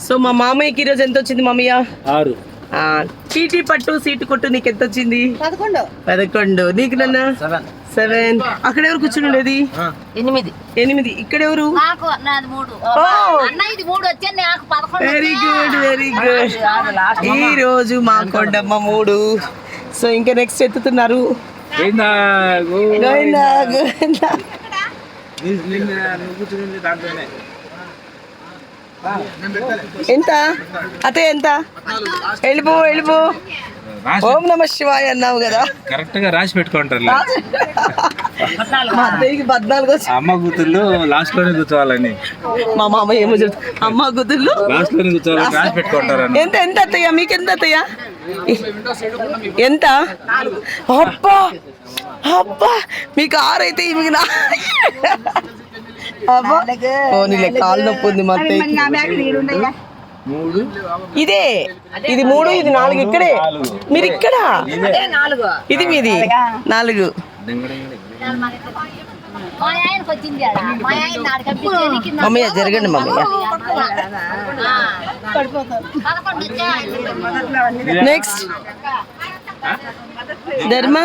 So మా మామయ్యకి ఈరోజు ఎంత వచ్చింది మామయ్య? ఆరు. ఆ, చీటీ పట్టు సీటు కొట్టు నీకు ఎంత వచ్చింది? పదకొండు. నీకు నన్న? సెవెన్. అక్కడ ఎవరు కూర్చుని ఉండేది? ఎనిమిది. ఎనిమిది. ఇక్కడ ఎవరు? నాకు నాది మూడు. ఓ అన్న ఇది మూడు వచ్చా నాకు పదకొండు వెరీ గుడ్ వెరీ గుడ్ ఈ రోజు మా కొండమ్మ మూడు. సో ఇంకా నెక్స్ట్ ఎత్తుతున్నారు. గోవిందా, గోవిందా. ఎంత? అతే ఎంత? వెళ్ళిపో వెళ్ళిపో ఓం నమ శివాయ అన్నావు కదా. కరెక్ట్గా రాసి పెట్టుకుంటారు మా అత్తయ్యకి పద్నాలుగు అమ్మ కూతుర్లు లాస్ట్లోనే కూర్చోవాలని. మా మామ ఏమో చెప్తా అమ్మ గుద్దులు లాస్ట్లోనే కూర్చోవాలని రాసి పెట్టుకుంటారని. ఎంత ఎంత అత్తయ్య? మీకు ఎంత అత్తయ్య? ఎంత? అబ్బా! అబ్బా! మీకు ఆరు అయితే మీకు నా కాలు నొప్పి ఉంది మా ఇదే ఇది మూడు ఇది నాలుగు ఇక్కడే. మీరు ఇక్కడ ఇది మీది నాలుగు మా ఆయనకి వచ్చింది ఆడ. మా ఆయన నాడు కప్పించేది కింద. మమ్మయ్య జరగండి మమ్మయ్య వచ్చా నెక్స్ట్ ధర్మ